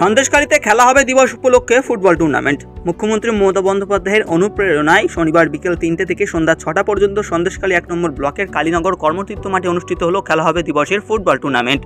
সন্দেশকালীতে খেলা হবে দিবস উপলক্ষে ফুটবল টুর্নামেন্ট। মুখ্যমন্ত্রী মমতা বন্দ্যোপাধ্যায়ের অনুপ্রেরণায় শনিবার বিকেল তিনটে থেকে সন্ধ্যা ছটা পর্যন্ত সন্দেশকালী এক নম্বর ব্লকের কালীনগর কর্মতীর্থ মাঠে অনুষ্ঠিত হলো খেলা হবে দিবসের ফুটবল টুর্নামেন্ট।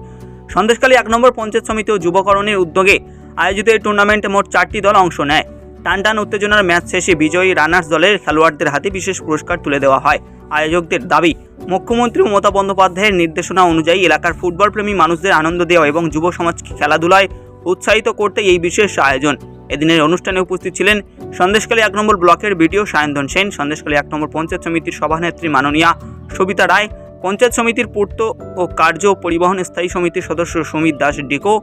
সন্দেশকালী এক নম্বর পঞ্চায়েত সমিতি ও যুবকরণের উদ্যোগে আয়োজিত এই টুর্নামেন্টে মোট চারটি দল অংশ নেয়। টান টান উত্তেজনার ম্যাচ শেষে বিজয়ী রানার্স দলের খেলোয়াড়দের হাতে বিশেষ পুরস্কার তুলে দেওয়া হয়। আয়োজকদের দাবি, মুখ্যমন্ত্রী মমতা বন্দ্যোপাধ্যায়ের নির্দেশনা অনুযায়ী এলাকার ফুটবল প্রেমী মানুষদের আনন্দ দেওয়া এবং যুব সমাজকে খেলাধুলায় উৎসাহিত করতে এই বিশেষ আয়োজন। এদিনের অনুষ্ঠানে উপস্থিত ছিলেন সন্দেশকালী এক নম্বর ব্লকের বিডিও সায়ন্তন সেন সন্দেশকালী এক নম্বর পঞ্চায়েত সমিতির সভানেত্রী মাননীয়া সবিতা রায়, পঞ্চায়েত সমিতির পূর্ত ও কার্য পরিবহন স্থায়ী সমিতির সদস্য সুমিত দাস ডিকো,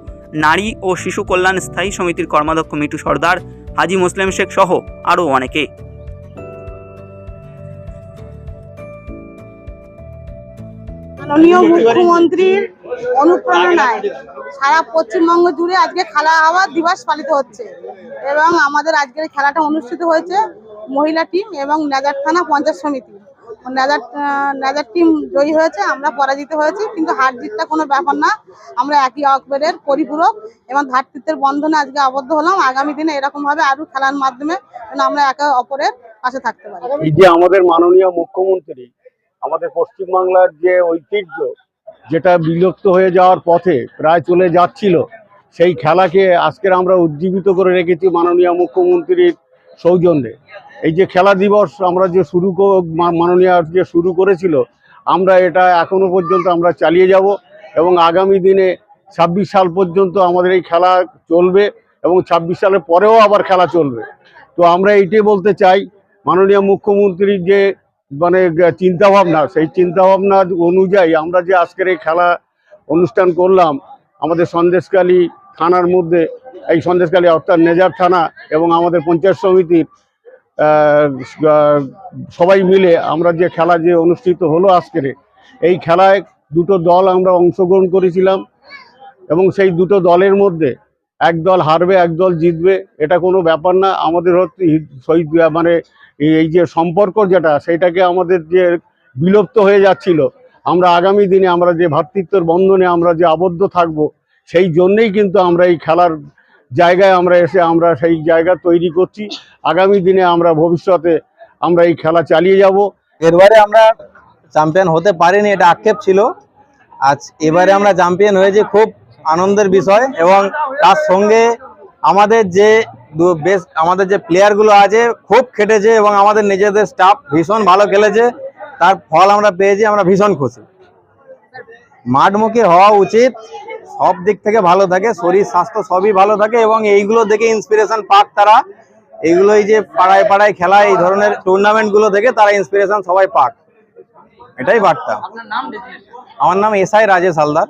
নারী ও শিশু কল্যাণ স্থায়ী সমিতির কর্মাধ্যক্ষ মিটু সর্দার, হাজি মুসলিম শেখ সহ আরও অনেকে। মুখ্যমন্ত্রীর অনুপ্রেরণায়। সারা পশ্চিমবঙ্গ জুড়ে আজকে খেলা হওয়ার দিবস পালিত হচ্ছে। এবং আমাদের আজকের খেলাটা অনুষ্ঠিত হয়েছে মহিলা টিম এবং নেজার থানা পঞ্চায়েত সমিতি। নেজার নেজার টিম জয়ী হয়েছে, আমরা পরাজিত হয়েছি, কিন্তু হার জিতটা কোনো ব্যাপার না। আমরা একই অকবের পরিপূরক এবং ধারতৃত্বের বন্ধনে আজকে আবদ্ধ হলাম। আগামী দিনে এরকম ভাবে আরও খেলার মাধ্যমে আমরা একে অপরের পাশে থাকতে পারি। এই যে আমাদের মাননীয় মুখ্যমন্ত্রী, আমাদের পশ্চিমবাংলার যে ঐতিহ্য যেটা বিলুপ্ত হয়ে যাওয়ার পথে প্রায় চলে যাচ্ছিল, সেই খেলাকে আজকের আমরা উজ্জীবিত করে রেখেছি মাননীয় মুখ্যমন্ত্রীর সৌজন্যে। এই যে খেলা দিবস আমরা যে শুরু মাননীয় যে শুরু করেছিল, আমরা এটা এখনও পর্যন্ত আমরা চালিয়ে যাব এবং আগামী দিনে ছাব্বিশ সাল পর্যন্ত আমাদের এই খেলা চলবে এবং ছাব্বিশ সালের পরেও আবার খেলা চলবে। তো আমরা এইটাই বলতে চাই, মাননীয় মুখ্যমন্ত্রীর যে মানে চিন্তা ভাবনা সেই চিন্তা ভাবনা অনুযায়ী আমরা যে আজকের এই খেলা অনুষ্ঠান করলাম, আমাদের সন্দেশকালী থানার মধ্যে, এই সন্দেশকালী অর্থাৎ নেজার থানা এবং আমাদের পঞ্চায়েত সমিতির সবাই মিলে আমরা যে খেলা যে অনুষ্ঠিত হলো আজকের, এই খেলায় দুটো দল আমরা অংশগ্রহণ করেছিলাম এবং সেই দুটো দলের মধ্যে এক দল হারবে, এক দল জিতবে, এটা কোনো ব্যাপার না। আমাদের হচ্ছে শহীদ মানে এই যে সম্পর্ক যেটা, সেটাকে আমাদের যে বিলুপ্ত হয়ে যাচ্ছিল, আমরা আগামী দিনে আমরা যে ভ্রাতৃত্বের বন্ধনে আমরা যে আবদ্ধ থাকব, সেই জন্যেই কিন্তু আমরা এই খেলার জায়গায় আমরা এসে আমরা সেই জায়গা তৈরি করছি। আগামী দিনে আমরা ভবিষ্যতে আমরা এই খেলা চালিয়ে যাব। এরবারে আমরা চ্যাম্পিয়ন হতে পারিনি, এটা আক্ষেপ ছিল। আজ এবারে আমরা চ্যাম্পিয়ন হয়েছি, খুব আনন্দের বিষয় এবং তার সঙ্গে আমাদের যে বেশ আমাদের যে প্লেয়ারগুলো আছে খুব খেটেছে এবং আমাদের নিজেদের স্টাফ ভীষণ ভালো খেলেছে। তার ফল আমরা পেয়েছি আমরা ভীষণ খুশি। মাঠমুখী হওয়া উচিত সব দিক থেকে ভালো থাকে শরীর স্বাস্থ্য সবই ভালো থাকে এবং এইগুলো দেখে ইন্সপিরেশন পাক তারা। এইগুলোই যে পাড়ায় পাড়ায় খেলা এই ধরনের টুর্নামেন্টগুলো থেকে তারা ইন্সপিরেশন সবাই পাক। এটাই বার্তা। আমার নাম এসআই রাজেশ হালদার।